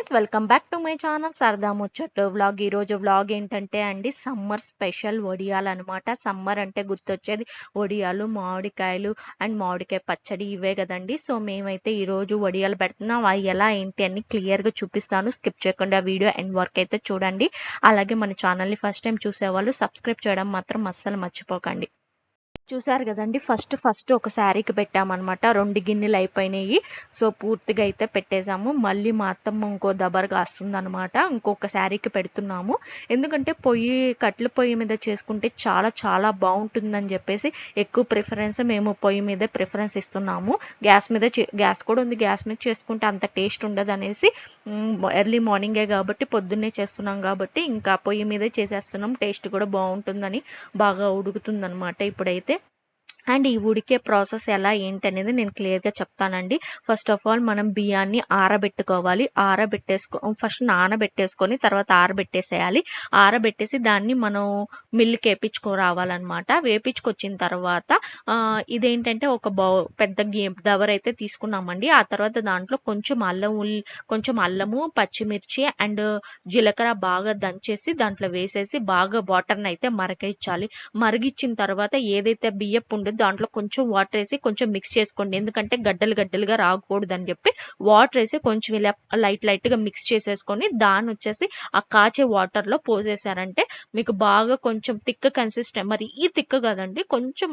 Friends welcome back to my channel Sarada Muchatlu vlog ఈరోజు vlog ఏంటంటే అండి summer special వడియాలు అనమాట సమ్మర్ అంటే గుర్తొచ్చేది వడియాలు మామిడికాయలు అండ్ మామిడికాయ పచ్చడి ఇవే కదండి. సో మేమైతే ఈరోజు వడియాలు పెడుతున్నాం. అవి ఎలా ఏంటి అని క్లియర్గా చూపిస్తాను. స్కిప్ చేయకుండా వీడియో ఎండ్ వర్క్ అయితే చూడండి. అలాగే మన ఛానల్ని ఫస్ట్ టైం చూసేవాళ్ళు సబ్స్క్రైబ్ చేయడం మాత్రం అస్సలు మర్చిపోకండి. చూసారు కదండి ఫస్ట్ ఫస్ట్ ఒక శారీకి పెట్టామన్నమాట. రెండు గిన్నెలు అయిపోయినాయి. సో పూర్తిగా అయితే పెట్టేశాము. మళ్ళీ మా అత్తమ్మ ఇంకో దబర్గా వస్తుందన్నమాట ఇంకొక శారీకి పెడుతున్నాము. ఎందుకంటే పొయ్యి కట్టెల పొయ్యి మీద చేసుకుంటే చాలా చాలా బాగుంటుందని చెప్పేసి ఎక్కువ ప్రిఫరెన్స్ మేము పొయ్యి మీదే ప్రిఫరెన్స్ ఇస్తున్నాము. గ్యాస్ మీద గ్యాస్ కూడా ఉంది. గ్యాస్ మీద చేసుకుంటే అంత టేస్ట్ ఉండదు అనేసి ఎర్లీ మార్నింగే కాబట్టి పొద్దున్నే చేస్తున్నాం కాబట్టి ఇంకా పొయ్యి మీదే చేసేస్తున్నాం. టేస్ట్ కూడా బాగుంటుందని బాగా ఉడుకుతుందన్నమాట ఇప్పుడైతే. అండ్ ఈ ఉడికే ప్రాసెస్ ఎలా ఏంటి అనేది నేను క్లియర్గా చెప్తానండి. ఫస్ట్ ఆఫ్ ఆల్ మనం బియ్యాన్ని ఆరబెట్టుకోవాలి. ఆరబెట్టేసుకో ఫస్ట్ నానబెట్టేసుకొని తర్వాత ఆరబెట్టేసేయాలి. ఆరబెట్టేసి దాన్ని మనం మిల్క్ వేపించుకో రావాలన్నమాట. వేపించుకొచ్చిన తర్వాత ఇదేంటంటే ఒక బౌ పెద్ద గే దవర్ అయితే తీసుకున్నామండి. ఆ తర్వాత దాంట్లో కొంచెం అల్లం ఉల్లి కొంచెం అల్లము పచ్చిమిర్చి అండ్ జీలకర్ర బాగా దంచేసి దాంట్లో వేసేసి బాగా వాటర్ని అయితే మరగించాలి మరిగించిన తర్వాత ఏదైతే బియ్యపు ఉండదు దాంట్లో కొంచెం వాటర్ వేసి కొంచెం మిక్స్ చేసుకోండి. ఎందుకంటే గడ్డలు గడ్డలుగా రాకూడదు అని చెప్పి వాటర్ వేసి కొంచెం ఇలా లైట్ లైట్గా మిక్స్ చేసేసుకొని దాన్ని వచ్చేసి ఆ కాచే వాటర్లో పోసేసారంటే మీకు బాగా కొంచెం తిక్క కన్సిస్టెంట్ మరి ఈ తిక్క కదండి కొంచెం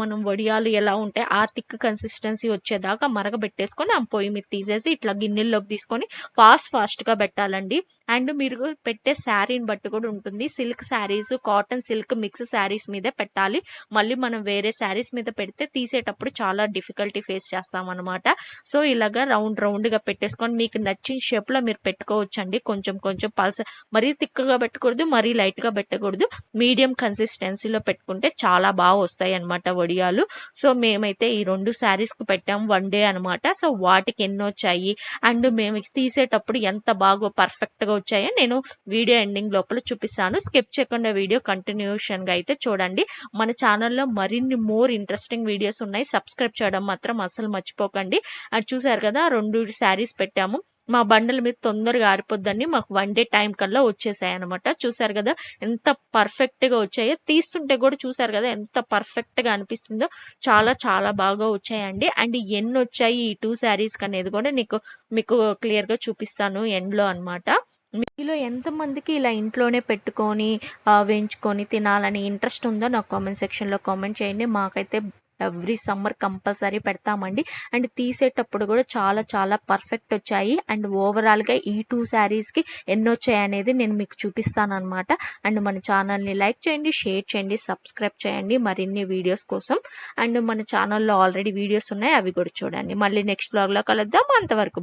మనం వడియాలు ఎలా ఉంటాయి ఆ తిక్క కన్సిస్టెన్సీ వచ్చేదాకా మరగబెట్టేసుకొని ఆ పొయ్యి మీద తీసేసి ఇట్లా గిన్నెల్లోకి తీసుకొని ఫాస్ట్ ఫాస్ట్గా పెట్టాలండి. అండ్ మీరు పెట్టే శారీని బట్టి కూడా ఉంటుంది. Silk saris cotton silk mix saris మీదే పెట్టాలి. మళ్ళీ మనం వేరే శారీస్ మీద పెడితే తీసేటప్పుడు చాలా డిఫికల్టీ ఫేస్ చేస్తాం అనమాట సో ఇలాగా రౌండ్ రౌండ్గా పెట్టేసుకొని మీకు నచ్చిన షేప్లో మీరు పెట్టుకోవచ్చండి. కొంచెం కొంచెం పల్స మరీ థిక్గా పెట్టకూడదు మరీ లైట్గా పెట్టకూడదు. మీడియం కన్సిస్టెన్సీలో పెట్టుకుంటే చాలా బాగా వస్తాయి అనమాట వడియాలు. సో మేమైతే ఈ రెండు శారీస్కి పెట్టాము వన్ డే అనమాట సో వాటికి ఎన్నో వచ్చాయి? అండ్ మేము తీసేటప్పుడు ఎంత బాగా పర్ఫెక్ట్గా వచ్చాయో నేను వీడియో ఎండింగ్ లోపల చూపిస్తాను. స్కిప్ చేయకుండా వీడియో కంటిన్యూషన్గా అయితే చూడండి. మన ఛానల్లో మరిన్ని మోర్ మోర్ ఇంట్రెస్టింగ్ వీడియోస్ ఉన్నాయి. సబ్స్క్రైబ్ చేయడం మాత్రం అసలు మర్చిపోకండి. అది చూసారు కదా రెండు శారీస్ పెట్టాము. మా బండల మీద తొందరగా ఆరిపోద్దని మాకు వన్ డే టైం కల్లా వచ్చేసాయి అనమాట చూసారు కదా ఎంత పర్ఫెక్ట్గా వచ్చాయో. తీస్తుంటే కూడా చూసారు కదా ఎంత పర్ఫెక్ట్గా అనిపిస్తుందో. చాలా చాలా బాగా వచ్చాయండి. అండ్ ఎన్ని వచ్చాయి ఈ టూ శారీస్ అనేది కూడా నీకు మీకు క్లియర్గా చూపిస్తాను ఎండ్లో అనమాట మీలో ఎంతమందికి ఇలా ఇంట్లోనే పెట్టుకొని వేయించుకొని తినాలని ఇంట్రెస్ట్ ఉందో నాకు కామెంట్ సెక్షన్లో కామెంట్ చేయండి. మాకైతే ఎవ్రీ సమ్మర్ కంపల్సరీ పెడతామండి. అండ్ తీసేటప్పుడు కూడా చాలా చాలా పర్ఫెక్ట్ వచ్చాయి. అండ్ ఓవరాల్గా ఈ టూ శారీస్కి ఎన్ని వచ్చాయి అనేది నేను మీకు చూపిస్తాను అనమాట అండ్ మన ఛానల్ని లైక్ చేయండి షేర్ చేయండి సబ్స్క్రైబ్ చేయండి మరిన్ని వీడియోస్ కోసం. అండ్ మన ఛానల్లో ఆల్రెడీ వీడియోస్ ఉన్నాయి అవి కూడా చూడండి. మళ్ళీ నెక్స్ట్ బ్లాగ్లో కలుద్దాం. అంతవరకు